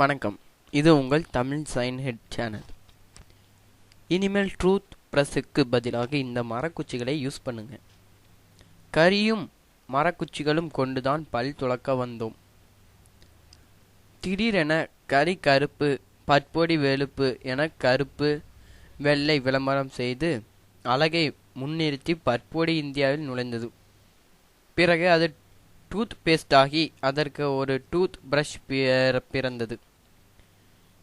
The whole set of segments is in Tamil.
வணக்கம். இது உங்கள் தமிழ் சைன் ஹெட் சேனல். இனிமேல் ட்ரூத் ப்ரெஸ்ஸுக்கு பதிலாக இந்த மரக்குச்சிகளை யூஸ் பண்ணுங்க. கரியும் மரக்குச்சிகளும் கொண்டுதான் பல் துளக்க வந்தோம். திடீரென கரி கருப்பு பற்பொடி வெளுப்பு என கருப்பு வெள்ளை விளம்பரம் செய்து அழகை முன்னிறுத்தி பற்பொடி இந்தியாவில் நுழைந்தது. பிறகு அது டூத் பேஸ்ட் ஆகி அதற்கு ஒரு டூத் பிரஷ் பிறந்தது.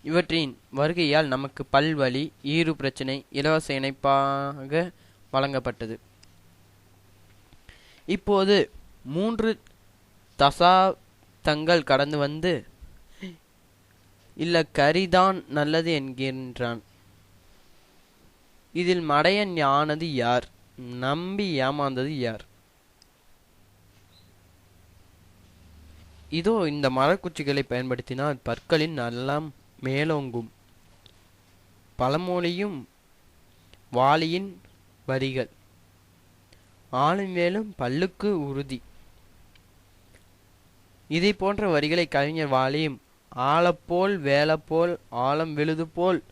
இவற்றின் வருகையால் நமக்கு பல்வழி ஈறு பிரச்சனை இலவச இணைப்பாக வழங்கப்பட்டது. இப்போது மூன்று தசாப்தங்கள் கடந்து வந்து இல்ல கரிதான் நல்லது என்கின்றான். இதில் மடையன் ஆனது யார்? நம்பி ஏமாந்தது யார்? இதோ இந்த மரக்குச்சிகளை பயன்படுத்தினால் பற்களின் நலம் மேலோங்கும். பழமொழியும் வாளியின் வரிகள். ஆளும் மேலும் பல்லுக்கு உறுதி. இதை போன்ற வரிகளை கவிஞர் வாலியும் ஆழப்போல் வேலப்போல் ஆழம் விழுது போல்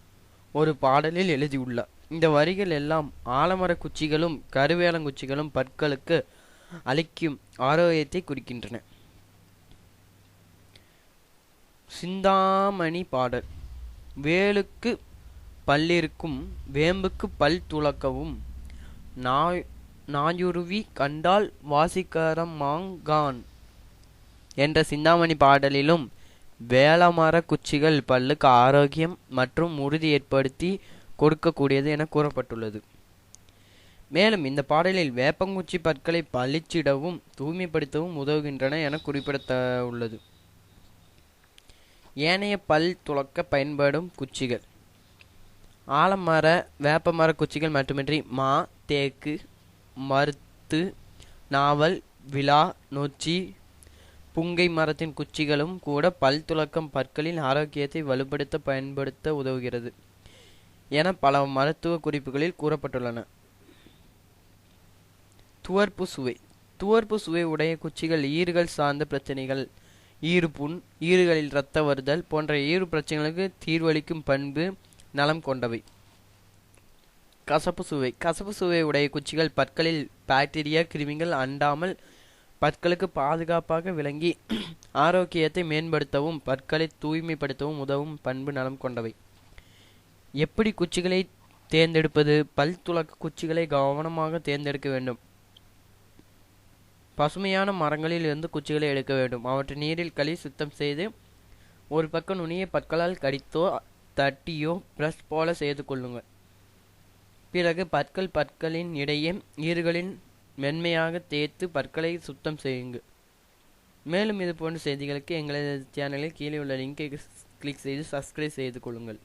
ஒரு பாடலில் எழுதியுள்ளார். இந்த வரிகள் எல்லாம் ஆலமர குச்சிகளும் கருவேலங்குச்சிகளும் பற்களுக்கு அளிக்கும் ஆரோக்கியத்தை குறிக்கின்றன. சிந்தாமணி பாடல். வேலுக்கு பல்லிருக்கும் வேம்புக்கு பல் துளக்கவும் நாய் நாயுருவி கண்டால் வாசிக்கரம் மாங்கான் என்ற சிந்தாமணி பாடலிலும் வேளமர குச்சிகள் பல்லுக்கு ஆரோக்கியம் மற்றும் உறுதி ஏற்படுத்தி கொடுக்கக்கூடியது என கூறப்பட்டுள்ளது. மேலும் இந்த பாடலில் வேப்பங்குச்சி பற்களை பளிச்சிடவும் தூய்மைப்படுத்தவும் உதவுகின்றன என குறிப்பிடத்த உள்ளது. ஏனைய பல் துளக்க பயன்படும் குச்சிகள். ஆலமர வேப்பமர குச்சிகள் மட்டுமின்றி மா தேக்கு மருத்து நாவல் விழா நொச்சி புங்கை மரத்தின் குச்சிகளும் கூட பல் துளக்கம் பற்களின் ஆரோக்கியத்தை வலுப்படுத்த பயன்படுத்த உதவுகிறது என பல மருத்துவ குறிப்புகளில் கூறப்பட்டுள்ளன. துவர்ப்பு சுவை. துவர்ப்பு சுவை உடைய குச்சிகள் ஈறுகள் சார்ந்த பிரச்சனைகள் ஈறுபுண் ஈறுகளில் இரத்த வருதல் போன்ற ஈறு பிரச்சனைகளுக்கு தீர்வளிக்கும் பண்பு நலம் கொண்டவை. கசப்பு சுவை. கசப்பு சுவை உடைய குச்சிகள் பற்களில் பாக்டீரியா கிருமிகள் அண்டாமல் பற்களுக்கு பாதுகாப்பாக விளங்கி ஆரோக்கியத்தை மேம்படுத்தவும் பற்களை தூய்மைப்படுத்தவும் உதவும் பண்பு நலம் கொண்டவை. எப்படி குச்சிகளை தேர்ந்தெடுப்பது? பல் துளக்க குச்சிகளை கவனமாக தேர்ந்தெடுக்க வேண்டும். பசுமையான மரங்களில் இருந்து குச்சிகளை எடுக்க வேண்டும். அவற்றை நீரில் களி சுத்தம் செய்து ஒரு பக்கம் நுனியை பற்களால் கடித்தோ தட்டியோ பிரஷ் போல செய்து கொள்ளுங்கள். பிறகு பற்கள் பற்களின் இடையே ஈறுகளின் மென்மையாக தேய்த்து பற்களை சுத்தம் செய்யுங்கள். மேலும் இது போன்ற செய்திகளுக்கு எங்களது சேனலில் கீழே உள்ள லிங்கை கிளிக் செய்து சப்ஸ்கிரைப் செய்து கொள்ளுங்கள்.